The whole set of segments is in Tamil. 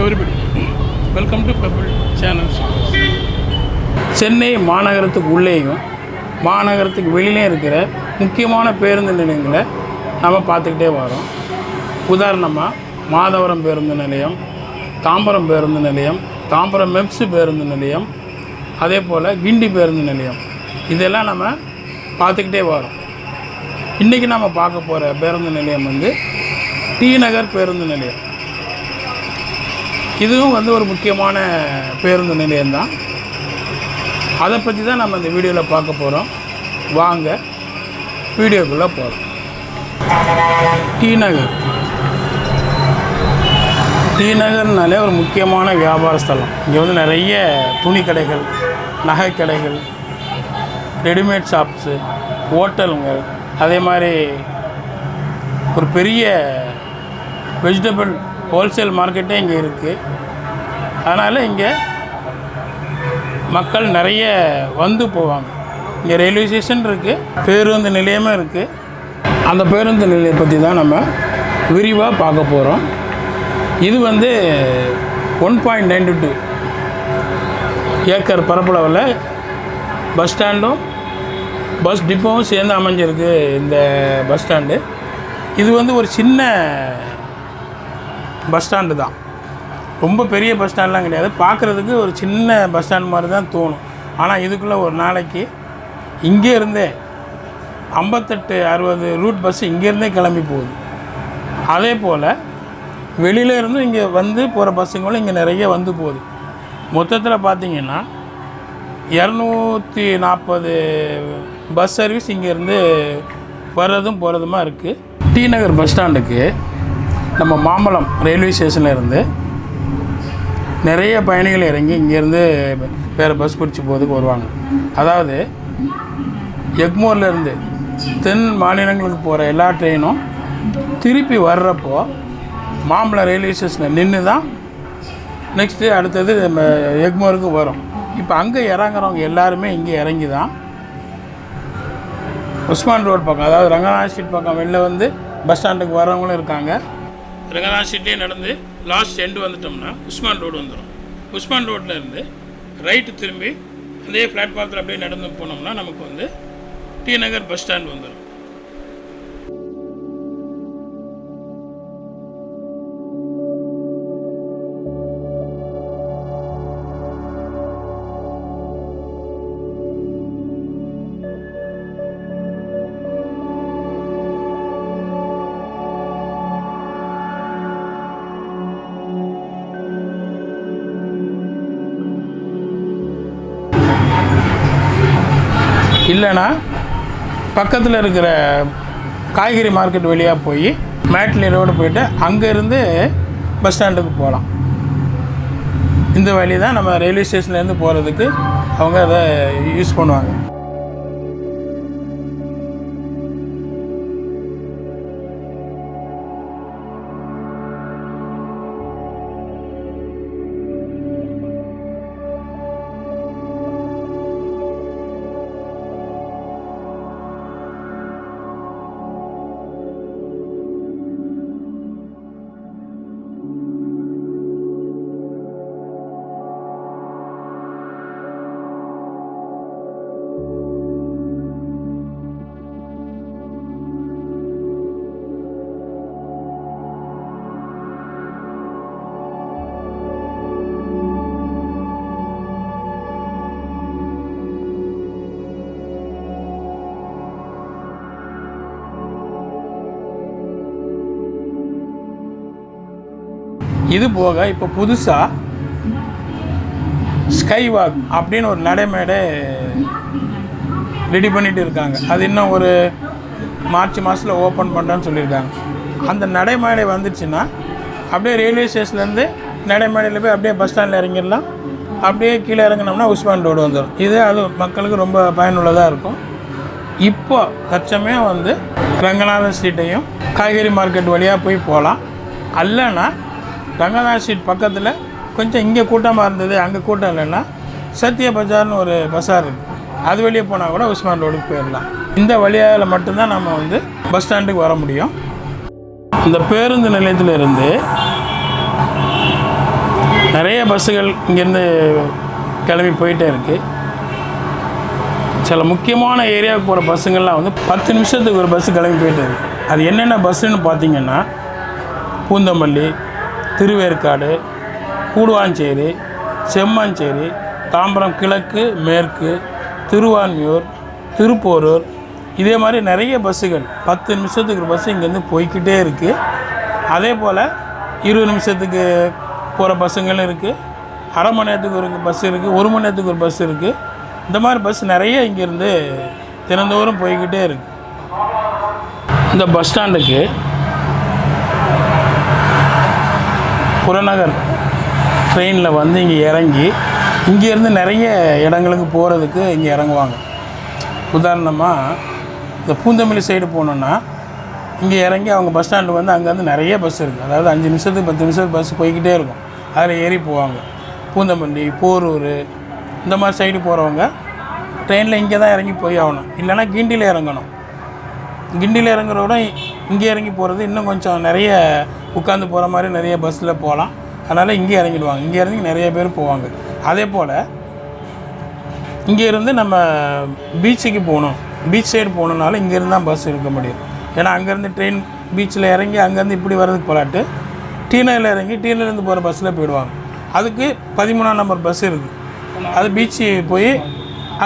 Everybody welcome to pebble channel Chennai மாநகரத்துக்கு உள்ளேயும் மாநகரத்துக்கு வெளியிலையும் இருக்கிற முக்கியமான பேருந்து நிலையங்களை நம்ம பார்த்துக்கிட்டே வரோம். உதாரணமாக மாதவரம் பேருந்து நிலையம் தாம்பரம் பேருந்து நிலையம் தாம்பரம் மெப்ஸ் பேருந்து நிலையம் அதே போல் கிண்டி பேருந்து நிலையம். இதெல்லாம் நம்ம பார்த்துக்கிட்டே வரோம். இன்றைக்கி நம்ம பார்க்க போகிற பேருந்து நிலையம் வந்து டி நகர் பேருந்து நிலையம். இதுவும் வந்து ஒரு முக்கியமான பேருந்து நிலையம்தான். அதை பற்றி தான் நம்ம இந்த வீடியோவில் பார்க்க போகிறோம் வாங்க வீடியோக்குள்ளே போகிறோம் டி நகர். டி நகர்னாலே ஒரு முக்கியமான வியாபார ஸ்தலம். இங்கே வந்து நிறைய துணி கடைகள் நகை கடைகள் ரெடிமேட் ஷாப்ஸு ஹோட்டலுங்கள் அதே மாதிரி ஒரு பெரிய வெஜிடபிள் ஹோல்சேல் மார்க்கெட்டே இங்கே இருக்குது. அதனால் இங்கே மக்கள் நிறைய வந்து போவாங்க. இங்கே ரயில்வே ஸ்டேஷன் இருக்குது பேருந்து நிலையமும் இருக்குது அந்த பேருந்து நிலையம் பற்றி தான் நம்ம விரிவாக பார்க்க போகிறோம் இது வந்து one point ninety two acre பரப்பளவில் பஸ் ஸ்டாண்டும் பஸ் டிப்போவும் சேர்ந்து அமைஞ்சிருக்கு இந்த பஸ் ஸ்டாண்டு. இது வந்து ஒரு சின்ன பஸ் ஸ்டாண்டு தான். ரொம்ப பெரிய பஸ் ஸ்டாண்ட்லாம் கிடையாது. பார்க்குறதுக்கு ஒரு சின்ன பஸ் ஸ்டாண்ட் மாதிரி தான் தோணும். ஆனால் இதுக்குள்ளே ஒரு நாளைக்கு இங்கே இருந்தே ஐம்பத்தெட்டு அறுபது ரூட் பஸ் இங்கேருந்தே கிளம்பி போகுது. அதே போல் வெளியில இருந்தும் இங்கே வந்து போகிற பஸ்ஸுங்களும் இங்கே நிறைய வந்து போகுது. மொத்தத்தில் பார்த்தீங்கன்னா இரநூத்தி நாற்பது பஸ் சர்வீஸ் இங்கேருந்து வர்றதும் போகிறதுமா இருக்குது டி நகர் பஸ் ஸ்டாண்டுக்கு நம்ம மாம்பழம் ரயில்வே ஸ்டேஷனில் இருந்து நிறைய பயணிகள் இறங்கி இங்கேருந்து வேறு பஸ் பிடிச்சி போகிறதுக்கு வருவாங்க. அதாவது எக்மோர்லேருந்து தென் மாநிலங்களுக்கு போகிற எல்லா ட்ரெயினும் திருப்பி வர்றப்போ மாம்பழம் ரயில்வே ஸ்டேஷனில் நின்று தான் நெக்ஸ்ட்டு அடுத்தது நம்ம எக்மோருக்கு வரும். இப்போ அங்கே இறங்குறவங்க எல்லாருமே இங்கே இறங்கி தான் உஸ்மான் ரோடு பக்கம் அதாவது ரங்கநாத் ஸ்ட்ரீட் பக்கம் வெளில வந்து பஸ் ஸ்டாண்டுக்கு வரவங்களும் இருக்காங்க. ரங்கநாத் ஸ்ட்ரீட்லேயே நடந்து லாஸ்ட் எண்டு வந்துட்டோம்னா உஸ்மான் ரோடு வந்துடும் உஸ்மான் ரோட்டில் இருந்து ரைட்டு திரும்பி அதே பிளாட்ஃபாரத்தில் அப்படியே நடந்து போனோம்னா நமக்கு வந்து டி நகர் பஸ் ஸ்டாண்ட் வந்துடும் இல்லைன்னா பக்கத்தில் இருக்கிற காய்கறி மார்க்கெட் வழியாக போய் மேட்லி ரோடு போயிட்டு அங்கேருந்து பஸ் ஸ்டாண்டுக்கு போகலாம் இந்த வழி தான் நம்ம ரயில்வே ஸ்டேஷன்லேருந்து போகிறதுக்கு அவங்க அதை யூஸ் பண்ணுவாங்க. இது போக இப்போ புதுசாக ஸ்கை வாக் அப்படின்னு ஒரு நடைமேடை ரெடி பண்ணிட்டு இருக்காங்க. அது இன்னும் ஒரு மார்ச் மாதத்தில் ஓப்பன் பண்ணுறேன்னு சொல்லியிருக்காங்க. அந்த நடைமேடை வந்துச்சுன்னா அப்படியே ரயில்வே ஸ்டேஷன்லேருந்து நடைமேடையில் போய் அப்படியே பஸ் ஸ்டாண்டில் இறங்கிடலாம். அப்படியே கீழே இறங்கினோம்னா உஸ்மான் ரோடு வந்துடும். இது அது மக்களுக்கு ரொம்ப பயனுள்ளதாக இருக்கும். இப்போ தற்சமயம் வந்து ரங்கநாதன் ஸ்ட்ரீட்டையும் காய்கறி மார்க்கெட் வழியாக போய் போகலாம். அல்லைன்னா ரங்கநாத் ஸ்ட்ரீட் பக்கத்தில் கொஞ்சம் இங்கே கூட்டமாக இருந்தது அங்கே கூட்டம் இல்லைன்னா சத்திய பஜார்னு ஒரு பஸார் இருக்குது அது வெளியே போனால் கூட உஸ்மான் ரோடுக்கு போயிடலாம் இந்த வழியால் மட்டும்தான் நம்ம வந்து பஸ் ஸ்டாண்டுக்கு வர முடியும். இந்த பேருந்து நிலையத்தில் இருந்து நிறைய பஸ்ஸுகள் இங்கேருந்து கிளம்பி போயிட்டே இருக்குது சில முக்கியமான ஏரியாவுக்கு போகிற பஸ்ஸுங்கள்லாம் வந்து பத்து நிமிஷத்துக்கு ஒரு பஸ்ஸு கிளம்பி போயிட்டு இருக்குது அது என்னென்ன பஸ்ஸுன்னு பார்த்தீங்கன்னா பூந்தமல்லி திருவேற்காடு கூடுவாஞ்சேரி செம்மஞ்சேரி தாம்பரம் கிழக்கு மேற்கு திருவான்மியூர் திருப்போரூர். இதே மாதிரி நிறைய பஸ்ஸுகள் பத்து நிமிஷத்துக்கு ஒரு பஸ்ஸு இங்கேருந்து போய்க்கிட்டே இருக்குது அதே போல் இருபது நிமிஷத்துக்கு போகிற பஸ்ஸுங்களும் இருக்குது அரை மணி நேரத்துக்கு ஒரு பஸ் இருக்குது ஒரு மணி நேரத்துக்கு ஒரு பஸ் இருக்குது இந்த மாதிரி பஸ் நிறைய இங்கேருந்து தினந்தோறும் போய்கிட்டே இருக்குது இந்த பஸ் ஸ்டாண்டுக்கு புறநகர் ட்ரெயினில் வந்து இங்கே இறங்கி இங்கேருந்து நிறைய இடங்களுக்கு போகிறதுக்கு இங்கே இறங்குவாங்க. உதாரணமாக இந்த பூந்தமல்லி சைடு போனோன்னா இங்கே இறங்கி அவங்க பஸ் ஸ்டாண்டு வந்து அங்கேருந்து நிறைய பஸ் இருக்குது அதாவது அஞ்சு நிமிஷத்துக்கு பத்து நிமிஷத்துக்கு பஸ் போய்கிட்டே இருக்கும். அதில் ஏறி போவாங்க. பூந்தமல்லி போரூர் இந்த மாதிரி சைடு போகிறவங்க ட்ரெயினில் இங்கே தான் இறங்கி போய் ஆகணும். இல்லைன்னா கிண்டியில் இறங்கணும். கிண்டியில் இறங்குற விட இங்கே இறங்கி போகிறது இன்னும் கொஞ்சம் நிறைய உட்காந்து போகிற மாதிரி நிறைய பஸ்ஸில் போகலாம். அதனால் இங்கே இறங்கிடுவாங்க. இங்கே இறங்கி நிறைய பேர் போவாங்க. அதே போல் இங்கேருந்து நம்ம பீச்சுக்கு போகணும். பீச் சைடு போகணுன்னாலும் இங்கேருந்து தான் பஸ் இருக்க முடியும். ஏன்னா அங்கேருந்து ட்ரெயின் பீச்சில் இறங்கி அங்கேருந்து இப்படி வர்றதுக்கு போலாட்டு டீனரில் இறங்கி டீனர்லேருந்து போகிற பஸ்ஸில் போயிடுவாங்க. அதுக்கு பதிமூணாம் நம்பர் பஸ் இருக்குது. அது பீச்சு போய்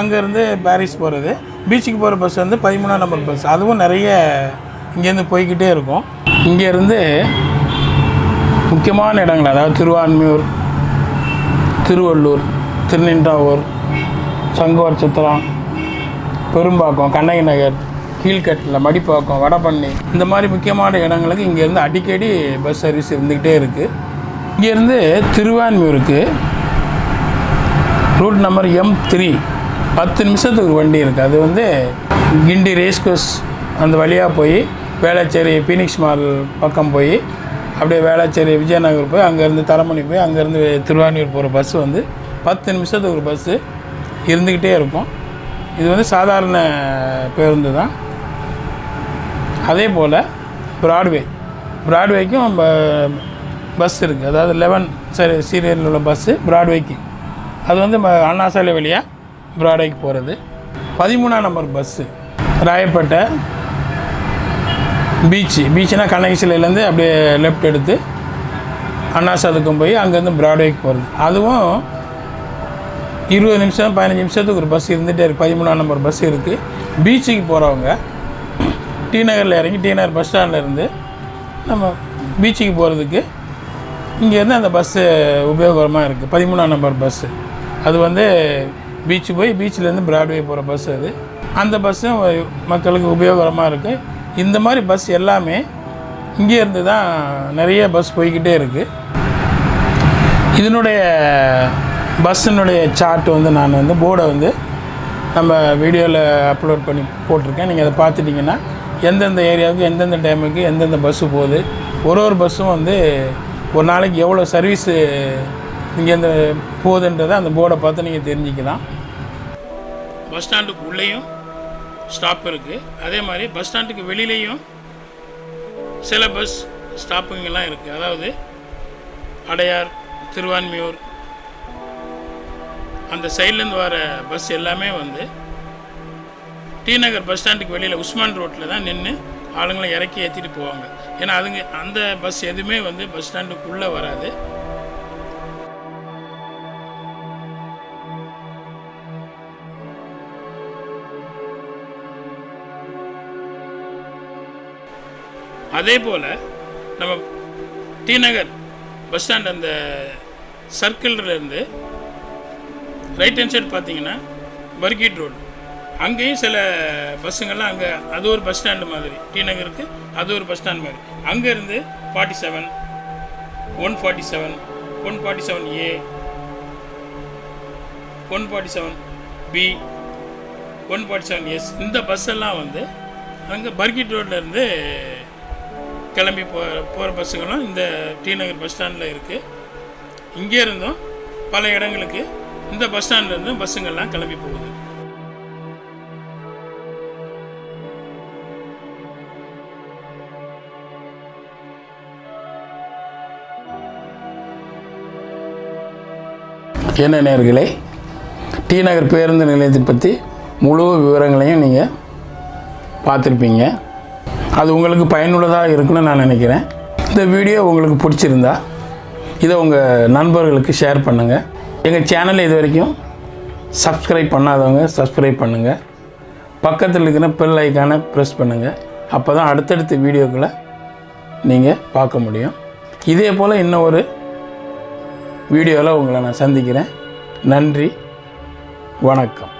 அங்கேருந்து பாரிஸ் போகிறது பீச்சுக்கு போகிற பஸ் வந்து பதிமூணாம் நம்பர் பஸ் அதுவும் நிறைய இங்கேருந்து போய்கிட்டே இருக்கும். இங்கேருந்து முக்கியமான இடங்கள் அதாவது திருவான்மியூர் திருவள்ளூர் திருநின்றாவூர் சங்கவர் சித்திரம் பெரும்பாக்கம் கண்ணகி நகர் கீழ்கட்டில் மடிப்பாக்கம் வடபண்ணி இந்த மாதிரி முக்கியமான இடங்களுக்கு இங்கேருந்து அடிக்கடி பஸ் சர்வீஸ் இருந்துக்கிட்டே இருக்குது இங்கேருந்து திருவான்மியூருக்கு ரூட் நம்பர் எம் த்ரீ பத்து நிமிஷத்துக்கு ஒரு வண்டி இருக்குது அது வந்து கிண்டி ரேஸ்கோஸ் அந்த வழியாக போய் வேளாச்சேரி பீனிக்ஸ் மால் பக்கம் போய் அப்படியே வேளாச்சேரி விஜயநகர் போய் அங்கேருந்து தரமணி போய் அங்கேருந்து திருவான்மியூர் போகிற பஸ்ஸு வந்து பத்து நிமிஷத்துக்கு ஒரு பஸ்ஸு இருந்துக்கிட்டே இருக்கும். இது வந்து சாதாரண பேருந்து தான். அதே போல் ப்ராட்வே ப்ராட்வேக்கும் பஸ் இருக்குது அதாவது லெவன் சரி சீரியலில் உள்ள பஸ்ஸு ப்ராட்வேக்கு அது வந்து ம- அண்ணா வழியாக பிராடைக்கு போகிறது பதிமூணாம் நம்பர் பஸ்ஸு ராயப்பேட்டை பீச்சு பீச்சுனா கண்ணகிசிலையிலேருந்து அப்படியே லெஃப்ட் எடுத்து அண்ணாசாதுக்கும் போய் அங்கேருந்து பிராட்வேக்கு போகிறது அதுவும் இருபது நிமிஷம் பதினஞ்சு நிமிஷத்துக்கு ஒரு பஸ் இருந்துகிட்டே இருக்குது பதிமூணாம் நம்பர் பஸ் இருக்குது பீச்சுக்கு போகிறவங்க டி நகரில் இறங்கி டி நகர் பஸ் ஸ்டாண்ட்லேருந்து நம்ம பீச்சுக்கு போகிறதுக்கு இங்கேருந்து அந்த பஸ்ஸு உபயோகரமாக இருக்குது பதிமூணாம் நம்பர் பஸ்ஸு அது வந்து பீச்சு போய் பீச்சிலேருந்து பிராட்வே போகிற பஸ் அது. அந்த பஸ்ஸும் மக்களுக்கு உபயோகரமாக இருக்குது இந்த மாதிரி பஸ் எல்லாமே இங்கே இருந்து தான் நிறைய பஸ் போய்க்கிட்டே இருக்குது இதனுடைய பஸ்ஸினுடைய சார்ட் வந்து நான் வந்து போர்டை வந்து நம்ம வீடியோவில் அப்லோட் பண்ணி போட்டிருக்கேன். நீங்கள் அதை பார்த்துட்டிங்கன்னா எந்தெந்த ஏரியாவுக்கு எந்தெந்த டைமுக்கு எந்தெந்த பஸ்ஸு போகுது ஒரு ஒரு பஸ்ஸும் வந்து ஒரு நாளைக்கு எவ்வளோ சர்வீஸு இங்கேருந்து போகுதுன்றதை அந்த போர்டை பார்த்து நீங்கள் தெரிஞ்சுக்கலாம். பஸ் ஸ்டாண்டுக்கு உள்ளேயும் ஸ்டாப் இருக்குது அதே மாதிரி பஸ் ஸ்டாண்டுக்கு வெளியிலையும் சில பஸ் ஸ்டாப்புங்கெல்லாம் இருக்குது அதாவது அடையார் திருவான்மியூர் அந்த சைட்லேருந்து வர பஸ் எல்லாமே வந்து டி நகர் பஸ் ஸ்டாண்டுக்கு வெளியில் உஸ்மான் ரோட்டில் தான் நின்று ஆளுங்களை இறக்கி ஏற்றிட்டு போவாங்க. ஏன்னா அதுங்க அந்த பஸ் எதுவுமே வந்து பஸ் ஸ்டாண்டுக்குள்ளே வராது. அதே போல் நம்ம டி நகர் பஸ் ஸ்டாண்ட் அந்த சர்க்கிள்லேருந்து ரைட் ஹேண்ட் சைடு பார்த்தீங்கன்னா பர்கீட் ரோடு. அங்கேயும் சில பஸ்ஸுங்கள்லாம் அங்கே அது ஒரு பஸ் ஸ்டாண்டு மாதிரி. டி நகருக்கு அது ஒரு பஸ் ஸ்டாண்ட் மாதிரி. அங்கேருந்து forty seven one forty seven one forty seven A one forty seven B one forty seven S இந்த பஸ்ஸெல்லாம் வந்து அங்கே பர்கிட் ரோட்லேருந்து கிளம்பி போ போகிற பஸ்ஸுகளும் இந்த டி நகர் பஸ் ஸ்டாண்டில் இருக்குது இங்கே இருந்தும் பல இடங்களுக்கு இந்த பஸ் ஸ்டாண்ட்லேருந்தும் பஸ்ஸுங்கள்லாம் கிளம்பி போகுது. என்ன நேர்களே டி நகர் பேருந்து நிலையத்தை பற்றி முழு விவரங்களையும் நீங்கள் பார்த்துருப்பீங்க. அது உங்களுக்கு பயனுள்ளதாக இருக்குன்னு நான் நினைக்கிறேன். இந்த வீடியோ உங்களுக்கு பிடிச்சிருந்தா இதை உங்கள் நண்பர்களுக்கு ஷேர் பண்ணுங்கள் எங்கள் சேனலை இது வரைக்கும் சப்ஸ்கிரைப் பண்ணாதவங்க சப்ஸ்கிரைப் பண்ணுங்கள் பக்கத்தில் இருக்கிற பெல் ஐக்கானை ப்ரெஸ் பண்ணுங்கள் அப்போ தான் அடுத்தடுத்த வீடியோக்களை நீங்கள் பார்க்க முடியும். இதே போல் இன்னும் ஒரு வீடியோவில் உங்களை நான் சந்திக்கிறேன். நன்றி வணக்கம்.